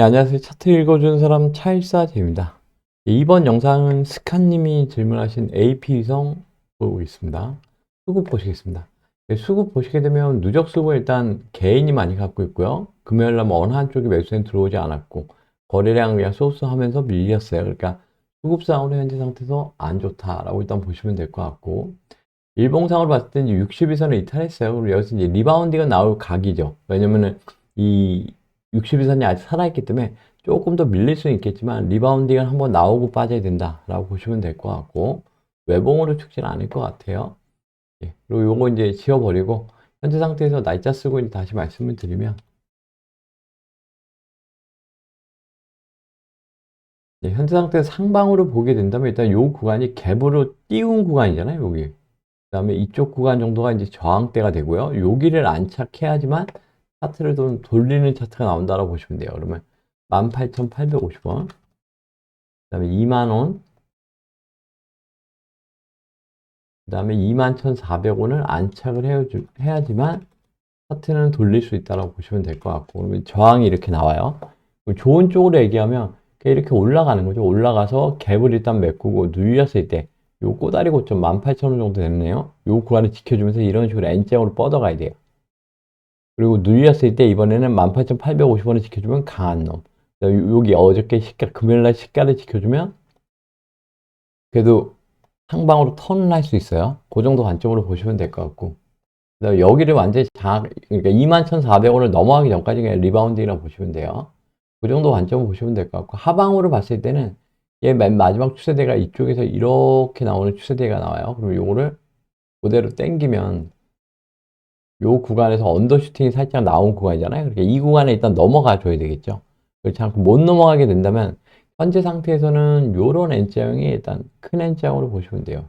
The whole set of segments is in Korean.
네, 안녕하세요. 차트 읽어주는 사람 차일사제입니다. 이번 영상은 스칸님이 질문하신 AP 위성 보고 있습니다. 수급 보시겠습니다. 네, 수급 보시게 되면 누적 수급 일단 개인이 많이 갖고 있고요. 금요일날 뭐 어느 한쪽이 매수엔 들어오지 않았고 거래량 그냥 소스 하면서 밀렸어요. 그러니까 수급상으로 현재 상태에서 안 좋다라고 일단 보시면 될 것 같고 일봉상으로 봤을 때 이제 60일선을 이탈했어요. 그리고 여기서 이제 리바운딩은 나올 각이죠. 왜냐면은 이 60일선이 아직 살아있기 때문에 조금 더 밀릴 수는 있겠지만 리바운딩은 한번 나오고 빠져야 된다라고 보시면 될 것 같고 외봉으로 축지는 않을 것 같아요. 예, 그리고 요거 이제 지워버리고 현재 상태에서 날짜 쓰고 이제 다시 말씀을 드리면 예, 현재 상태에서 상방으로 보게 된다면 일단 요 구간이 갭으로 띄운 구간이잖아요. 여기. 그 다음에 이쪽 구간 정도가 이제 저항대가 되고요. 여기를 안착해야지만 차트를 좀 돌리는 차트가 나온다라고 보시면 돼요. 그러면 18,850원, 그 다음에 2만원, 그 다음에 21,400원을 안착을 해야지, 해야지만 차트는 돌릴 수 있다라고 보시면 될 것 같고, 그러면 저항이 이렇게 나와요. 좋은 쪽으로 얘기하면 이렇게 올라가는 거죠. 올라가서 갭을 일단 메꾸고 누렸을 때, 요 꼬다리 고점 18,000원 정도 됐네요. 요 구간을 지켜주면서 이런 식으로 N자으로 뻗어가야 돼요. 그리고 눌렸을 때 이번에는 18,850원을 지켜주면 강한 놈. 여기 어저께 시가, 금요일날 시가를 지켜주면 그래도 상방으로 턴을 할 수 있어요. 그 정도 관점으로 보시면 될 것 같고. 여기를 완전히 장, 그러니까 21,400원을 넘어가기 전까지 그냥 리바운딩이라고 보시면 돼요. 그 정도 관점으로 보시면 될 것 같고. 하방으로 봤을 때는 얘 맨 마지막 추세대가 이쪽에서 이렇게 나오는 추세대가 나와요. 그럼 요거를 그대로 땡기면 요 구간에서 언더슈팅이 살짝 나온 구간이잖아요. 그러니까 이 구간에 일단 넘어가 줘야 되겠죠. 그렇지 않고 못 넘어가게 된다면 현재 상태에서는 요런 N자형이 일단 큰 N자형으로 보시면 돼요.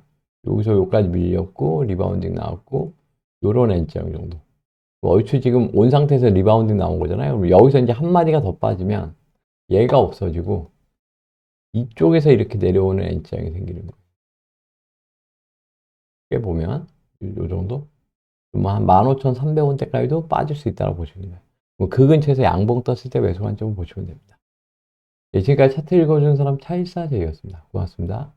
여기서 여기까지 밀렸고 리바운딩 나왔고 요런 N자형 정도. 얼추 지금 온 상태에서 리바운딩 나온 거잖아요. 여기서 이제 한 마디가 더 빠지면 얘가 없어지고 이쪽에서 이렇게 내려오는 N자형이 생기는 거예요. 이게 보면 요 정도 뭐 한 15,300원대까지도 빠질 수 있다고 보시면 돼요. 뭐그 근처에서 양봉 떴을 때 매수 관점을 보시면 됩니다. 예, 지금까지 차트 읽어주는 사람 차일사제이였습니다. 고맙습니다.